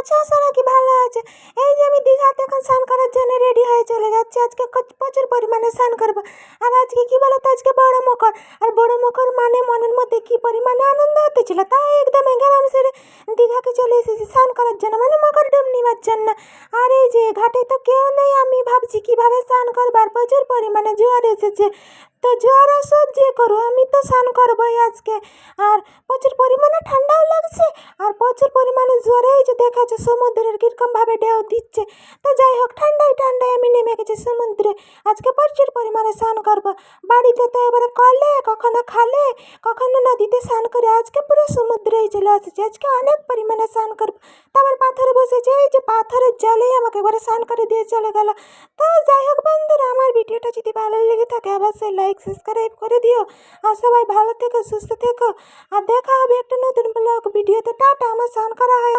আছো? আশা রাখি ভালো আছে। এই যে আমি দীঘাতে এখন স্নান করার জন্য রেডি হয়ে চলে যাচ্ছি। আজকে প্রচুর পরিমাণে স্নান করব। আর আজকে কি বলো তো আজকে বড় মকর। আর বড় মকর মানে মনের মধ্যে কি পরিমাণে আনন্দ হতেছিল? তাই একদম গেলাম সেরে দীঘাকে চলে এসেছি স্নান করার জন্য। মানে মকর ডুব নেওয়ার জন্য। আর এই যে ঘাটে তো কেউ নেই, আমি ভাবছি কীভাবে স্নান করবার প্রচুর পরিমাণে জোয়ার এসেছে। তো জোয়ার আর সহ্য করো আমি তো স্নান করবোই আজকে। আর প্রচুর পরিমাণে আর প্রচুর পরিমাণে জোরে এই যে দেখাচ্ছে সমুদ্রের কীরকমভাবে ঢেউ দিচ্ছে। তো যাই হোক, ঠান্ডায় ঠান্ডায় আমি নেমে গেছি সমুদ্রে। আজকে প্রচুর পরিমাণে স্নান করব। বাড়িতে তো এবারে কলে, কখনো খালে, কখনো নদীতে স্নান করে। আজকে পুরো সমুদ্রেই চলে আসছে আজকে অনেক পরিমাণে স্নান করব। তারপর পাথরে বসেছে, এই যে পাথরের জলেই আমাকে এবারে স্নান করে দিয়ে চলে গেল। তো যাই হোক ভিডিওটা যদি ভালো লেগে থাকে, অবশ্যই লাইক সাবস্ক্রাইব করে দিও। আর সবাই ভালো থেকো, সুস্থ থেকো। আর দেখা হবে একটা নতুন ব্লগ ভিডিওতে। টাটা, আমার স্নান করা হয়।